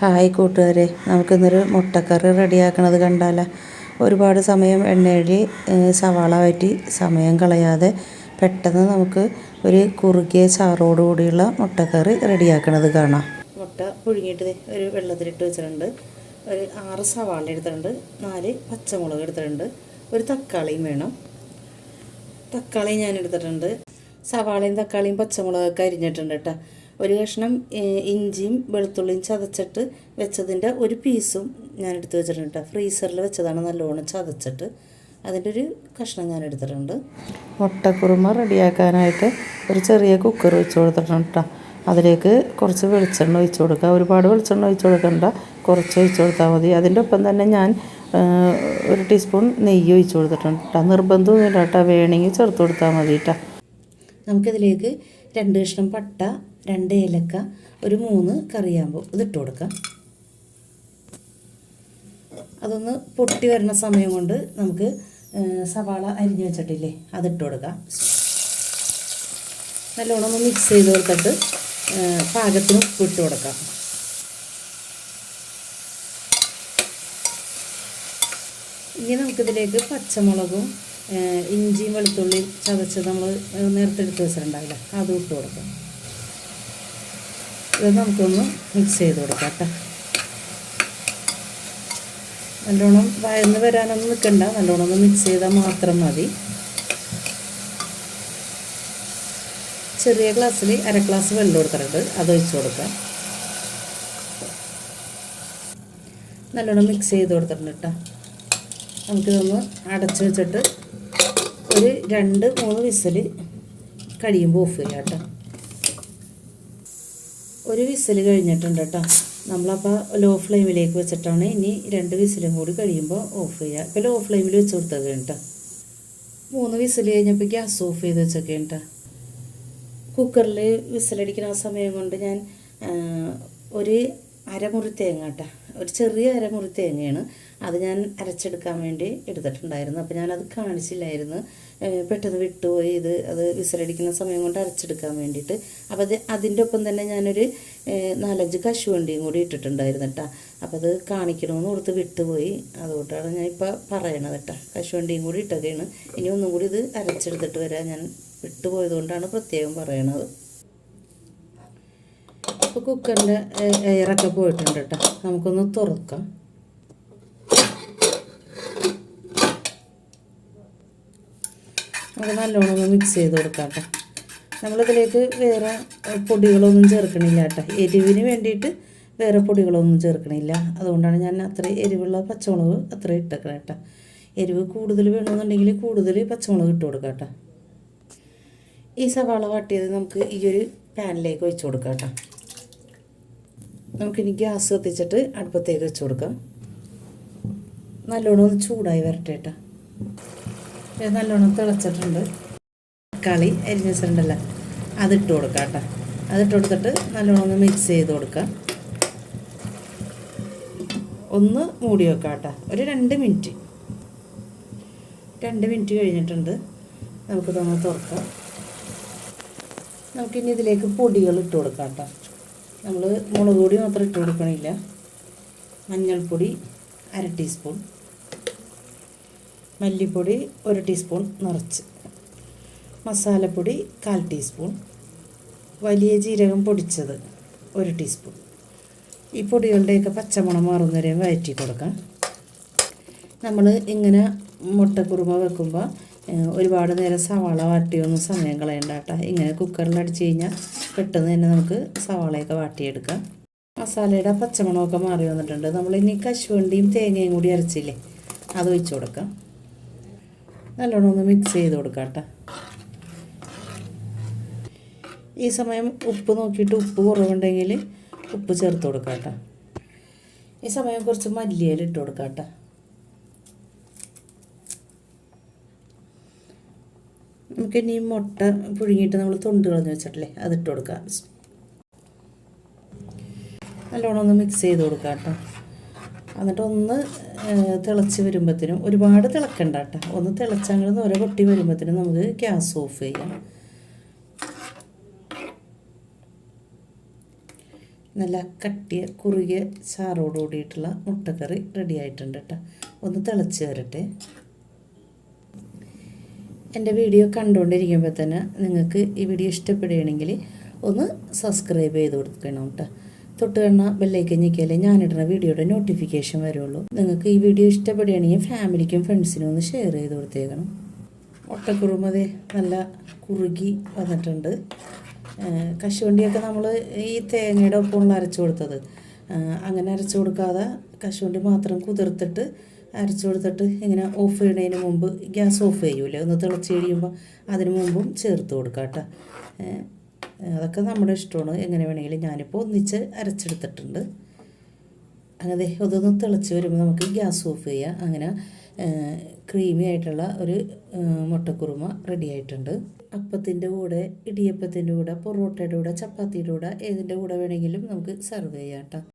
Hi കൂട്ടുകാരെ. നമുക്കിന്നൊരു മുട്ടക്കറി റെഡിയാക്കണത് കണ്ടാലോ. ഒരുപാട് സമയം എണ്ണയിൽ സവാള വഴറ്റി സമയം കളയാതെ പെട്ടെന്ന് നമുക്ക് ഒരു കുറുകിയ ചാറോടു കൂടിയുള്ള മുട്ടക്കറി റെഡിയാക്കണത് കാണാം. മുട്ട പുഴുങ്ങിയിട്ട് ഒരു വെള്ളത്തിലിട്ട് വെച്ചിട്ടുണ്ട്. ഒരു ആറ് സവാള എടുത്തിട്ടുണ്ട്. നാല് പച്ചമുളക് എടുത്തിട്ടുണ്ട്. ഒരു തക്കാളിയും വേണം. തക്കാളി ഞാൻ എടുത്തിട്ടുണ്ട്. സവാളയും തക്കാളിയും പച്ചമുളകൊക്കെ അരിഞ്ഞിട്ടുണ്ട് കേട്ടോ. ഒരു കഷ്ണം ഇഞ്ചിയും വെളുത്തുള്ളിയും ചതച്ചിട്ട് വെച്ചതിന്റെ ഒരു പീസും ഞാൻ എടുത്ത് വെച്ചിട്ടുണ്ട് ഫ്രീസറിൽ വെച്ചതാണ് നല്ലോണം ചതച്ചിട്ട്. അതിന്റെ ഒരു കഷ്ണം ഞാൻ എടുത്തിട്ടുണ്ട് മുട്ടക്കുറുമ റെഡിയാക്കാനായിട്ട് ഒരു ചെറിയ കുക്കർ വെച്ച് കൊടുത്തിട്ടുണ്ട് കേട്ടോ അതിലേക്ക് കുറച്ച് വെളിച്ചെണ്ണ ഒഴിച്ച് കൊടുക്കുക. ഒരുപാട് വെളിച്ചെണ്ണ ഒഴിച്ച് കൊടുക്കണ്ട. കുറച്ച് ഒഴിച്ച് കൊടുത്താൽ മതി. അതിന്റെ ഒപ്പം തന്നെ ഞാൻ ഒരു ടീസ്പൂൺ നെയ്യ് ഒഴിച്ച് കൊടുത്തിട്ടുണ്ട് കേട്ടോ നിർബന്ധമൊന്നുമില്ല കേട്ടോ വേണമെങ്കിൽ ചേർത്ത് കൊടുത്താൽ മതി കേട്ടോ നമുക്കിതിലേക്ക് രണ്ട് കഷ്ണം പട്ട രണ്ട് ഏലക്ക ഒരു മൂന്ന് കറിയാമ്പൂ ഇതിട്ട് കൊടുക്കാം. അതൊന്ന് പൊട്ടി വരുന്ന സമയം കൊണ്ട് നമുക്ക് സവാള അരിഞ്ഞു വെച്ചിട്ടില്ലേ അതിട്ട് കൊടുക്കാം. നല്ലോണം ഒന്ന് മിക്സ് ചെയ്ത് കൊടുത്തിട്ട് പാകത്തിന് ഉപ്പ് ഇട്ട് കൊടുക്കാം. ഇനി നമുക്കിതിലേക്ക് പച്ചമുളകും ഇഞ്ചിയും വെളുത്തുള്ളിയും ചതച്ച് നമ്മൾ നേരത്തെ എടുത്ത് വെച്ചിട്ടുണ്ടാവില്ല അതും ഇട്ട് കൊടുക്കാം. ഇത് നമുക്കൊന്ന് മിക്സ് ചെയ്ത് കൊടുക്കാം കേട്ടോ. നല്ലോണം വയന്ന് വരാനൊന്നും നിൽക്കണ്ട നല്ലോണം ഒന്ന് മിക്സ് ചെയ്താൽ മാത്രം മതി. ചെറിയ ഗ്ലാസ്സിൽ അര ഗ്ലാസ് വെള്ളം കൊടുത്തിട്ടുണ്ട്. അത് ഒഴിച്ച് കൊടുക്കാം. നല്ലോണം മിക്സ് ചെയ്ത് കൊടുത്തിട്ടുണ്ട് കേട്ടോ. നമുക്കിതൊന്ന് അടച്ചു വെച്ചിട്ട് ഒരു രണ്ട് മൂന്ന് വിസിൽ കഴിയുമ്പോൾ ഓഫ് ചെയ്യാം കേട്ടോ. ഒരു വിസിൽ കഴിഞ്ഞിട്ടുണ്ട് കേട്ടോ. നമ്മളപ്പോൾ ലോ ഫ്ലെയിമിലേക്ക് വെച്ചിട്ടാണ് ഇനി രണ്ട് വിസിലും കൂടി കഴിയുമ്പോൾ ഓഫ് ചെയ്യുക ഇപ്പോൾ ലോ ഫ്ലെയിമിൽ വെച്ച് കൊടുത്തത് കേട്ടോ മൂന്ന് വിസിൽ കഴിഞ്ഞപ്പോൾ ഗ്യാസ് ഓഫ് ചെയ്ത് വെച്ചൊക്കെ കേട്ടോ കുക്കറിൽ വിസിലടിക്കുന്ന ആ സമയം കൊണ്ട് ഞാൻ ഒരു അരമുറി തേങ്ങ കേട്ടോ ഒരു ചെറിയ അരമുറി തേങ്ങയാണ് അത് ഞാൻ അരച്ചെടുക്കാൻ വേണ്ടി എടുത്തിട്ടുണ്ടായിരുന്നു. അപ്പോൾ ഞാനത് കാണിച്ചില്ലായിരുന്നു. പെട്ടെന്ന് വിട്ടുപോയി. ഇത് അത് വിസിലടിക്കുന്ന സമയം കൊണ്ട് അരച്ചെടുക്കാൻ വേണ്ടിയിട്ട്. അപ്പോൾ അത് അതിന്റെ ഒപ്പം തന്നെ ഞാനൊരു നാലഞ്ച് കശുവണ്ടിയും കൂടി ഇട്ടിട്ടുണ്ടായിരുന്നു കേട്ടോ അപ്പോൾ അത് കാണിക്കണമെന്ന് ഓർത്ത് വിട്ടുപോയി. അതുകൊണ്ടാണ് ഞാൻ ഇപ്പോൾ പറയണത് കേട്ടോ കശുവണ്ടിയും കൂടി ഇട്ടതാണ് ഇനി ഒന്നും കൂടി ഇത് അരച്ചെടുത്തിട്ട് വരാൻ ഞാൻ വിട്ടുപോയതുകൊണ്ടാണ് പ്രത്യേകം പറയണത്. ഇപ്പോൾ കുക്കറിന്റെ എയറൊക്കെ പോയിട്ടുണ്ട് കേട്ടോ. നമുക്കൊന്ന് തുറക്കാം. നമുക്ക് നല്ലോണം ഒന്ന് മിക്സ് ചെയ്ത് കൊടുക്കാം കേട്ടോ. നമ്മളിതിലേക്ക് വേറെ പൊടികളൊന്നും ചേർക്കണില്ല കേട്ടോ. എരിവിന് വേണ്ടിയിട്ട് വേറെ പൊടികളൊന്നും ചേർക്കണില്ല. അതുകൊണ്ടാണ് ഞാൻ അത്ര എരിവുള്ള പച്ചമുളക് അത്ര ഇട്ടേക്കണം കേട്ടോ. എരിവ് കൂടുതൽ വേണമെന്നുണ്ടെങ്കിൽ കൂടുതൽ പച്ചമുളക് ഇട്ട് കൊടുക്കാം കേട്ടോ. ഈ സവാള വാട്ടിയത് നമുക്ക് ഈ ഒരു പാനിലേക്ക് ഒഴിച്ചു കൊടുക്കാം കേട്ടോ. നമുക്കിനി ഗ്യാസ് കത്തിച്ചിട്ട് അടുപ്പത്തേക്ക് വെച്ച് കൊടുക്കാം. നല്ലോണം ഒന്ന് ചൂടായി വരട്ടെ കേട്ടോ നല്ലോണം തിളച്ചിട്ടുണ്ട്. തക്കാളി അരിഞ്ഞ് വെച്ചിട്ടുണ്ടല്ലോ അതിട്ട് കൊടുക്കാം കേട്ടോ അതിട്ട് കൊടുത്തിട്ട് നല്ലോണം ഒന്ന് മിക്സ് ചെയ്ത് കൊടുക്കാം. ഒന്ന് മൂടി വെക്കാം കേട്ടോ ഒരു രണ്ട് മിനിറ്റ്. രണ്ട് മിനിറ്റ് കഴിഞ്ഞിട്ടുണ്ട്. നമുക്ക് തന്നെ തുറക്കാം. നമുക്കിനി ഇതിലേക്ക് പൊടികൾ ഇട്ട് കൊടുക്കാം കേട്ടോ നമ്മൾ മുളക് പൊടി മാത്രം ഇട്ട് കൊടുക്കണില്ല. മഞ്ഞൾപ്പൊടി അര ടീസ്പൂൺ മല്ലിപ്പൊടി ഒരു ടീസ്പൂൺ നിറച്ച്. മസാലപ്പൊടി കാൽ ടീസ്പൂൺ വലിയ ജീരകം പൊടിച്ചത് ഒരു ടീസ്പൂൺ ഈ പൊടികളുടെയൊക്കെ പച്ചമണം മാറുന്നവരെ വഴറ്റി കൊടുക്കാം. നമ്മൾ ഇങ്ങനെ മുട്ടക്കുറുമ വെക്കുമ്പോൾ ഒരുപാട് നേരം സവാള വാട്ടിയൊന്നും സമയം കളയണ്ട കേട്ടോ. ഇങ്ങനെ കുക്കറിൽ അടിച്ച് കഴിഞ്ഞാൽ പെട്ടെന്ന് തന്നെ നമുക്ക് സവാളയൊക്കെ വാട്ടിയെടുക്കാം. മസാലയുടെ പച്ചമണമൊക്കെ മാറി വന്നിട്ടുണ്ട്. നമ്മളിനി കശുവണ്ടിയും തേങ്ങയും കൂടി അരച്ചില്ലേ അത് ഒഴിച്ചു കൊടുക്കാം. നല്ലോണം ഒന്ന് മിക്സ് ചെയ്ത് കൊടുക്കാം കേട്ടോ. ഈ സമയം ഉപ്പ് നോക്കിയിട്ട് ഉപ്പ് കുറവുണ്ടെങ്കിൽ ഉപ്പ് ചേർത്ത് കൊടുക്കാം കേട്ടോ. ഈ സമയം കുറച്ച് മല്ലിയില ഇട്ട് കൊടുക്കാം കേട്ടോ. നമുക്ക് ഇനി മുട്ട പുഴുങ്ങിയിട്ട് നമ്മൾ തൊണ്ട് കളഞ്ഞ് വെച്ചിട്ടില്ലേ അതിട്ട് കൊടുക്കാം നല്ലോണം ഒന്ന് മിക്സ് ചെയ്ത് കൊടുക്കാം കേട്ടോ. എന്നിട്ട് ഒന്ന് ഏഹ്, തിളച്ച് വരുമ്പോഴത്തേനും ഒരുപാട് തിളക്കണ്ട കേട്ടോ. ഒന്ന് തിളച്ചങ്ങനെ ഓരോ പൊട്ടി വരുമ്പോഴത്തേനും നമുക്ക് ഗ്യാസ് ഓഫ് ചെയ്യാം. നല്ല കട്ടിയ കുറുകിയ ചാറോട് കൂടിയിട്ടുള്ള മുട്ടക്കറി റെഡി ആയിട്ടുണ്ട് കേട്ടോ. ഒന്ന് തിളച്ച് വരട്ടെ. എന്റെ വീഡിയോ കണ്ടുകൊണ്ടിരിക്കുമ്പോൾ തന്നെ നിങ്ങൾക്ക് ഈ വീഡിയോ ഇഷ്ടപ്പെടുകയാണെങ്കിൽ ഒന്ന് സബ്സ്ക്രൈബ് ചെയ്ത് കൊടുക്കണം കേട്ടോ. തൊട്ട് കണ്ണ ബെല്ലേക്ക് ഞെക്കിയാലേ ഞാനിടുന്ന വീഡിയോയുടെ നോട്ടിഫിക്കേഷൻ വരുള്ളൂ. നിങ്ങൾക്ക് ഈ വീഡിയോ ഇഷ്ടപ്പെടുകയാണെങ്കിൽ ഫാമിലിക്കും ഫ്രണ്ട്സിനും ഒന്ന് ഷെയർ ചെയ്ത് കൊടുത്തേക്കണം. ഒട്ടക്കുറുമതി നല്ല കുറുകി വന്നിട്ടുണ്ട്. കശുവണ്ടിയൊക്കെ നമ്മൾ ഈ തേങ്ങയുടെ ഒപ്പമുള്ള അരച്ചു കൊടുത്തത്. അങ്ങനെ അരച്ചു കൊടുക്കാതെ കശുവണ്ടി മാത്രം കുതിർത്തിട്ട് അരച്ചു കൊടുത്തിട്ട് ഇങ്ങനെ ഓഫ് ചെയ്യുന്നതിന് മുമ്പ് ഗ്യാസ് ഓഫ് ചെയ്യൂലേ? ഒന്ന് തിളച്ച് കഴിയുമ്പോൾ അതിന് മുമ്പും ചേർത്ത് കൊടുക്കാം കേട്ടോ. അതൊക്കെ നമ്മുടെ ഇഷ്ടമാണ്. എങ്ങനെ വേണമെങ്കിലും ഞാനിപ്പോൾ ഒന്നിച്ച് അരച്ചെടുത്തിട്ടുണ്ട്. അങ്ങനെ അതൊന്ന് തിളച്ച് വരുമ്പോൾ നമുക്ക് ഗ്യാസ് ഓഫ് ചെയ്യാം. അങ്ങനെ ക്രീമി ആയിട്ടുള്ള ഒരു മുട്ടക്കുറുമ റെഡി ആയിട്ടുണ്ട്. അപ്പത്തിന്റെ കൂടെ ഇടിയപ്പത്തിന്റെ കൂടെ പൊറോട്ടയുടെ കൂടെ ചപ്പാത്തിയുടെ കൂടെ ഏതിന്റെ കൂടെ വേണമെങ്കിലും നമുക്ക് സെർവ് ചെയ്യാം കേട്ടോ.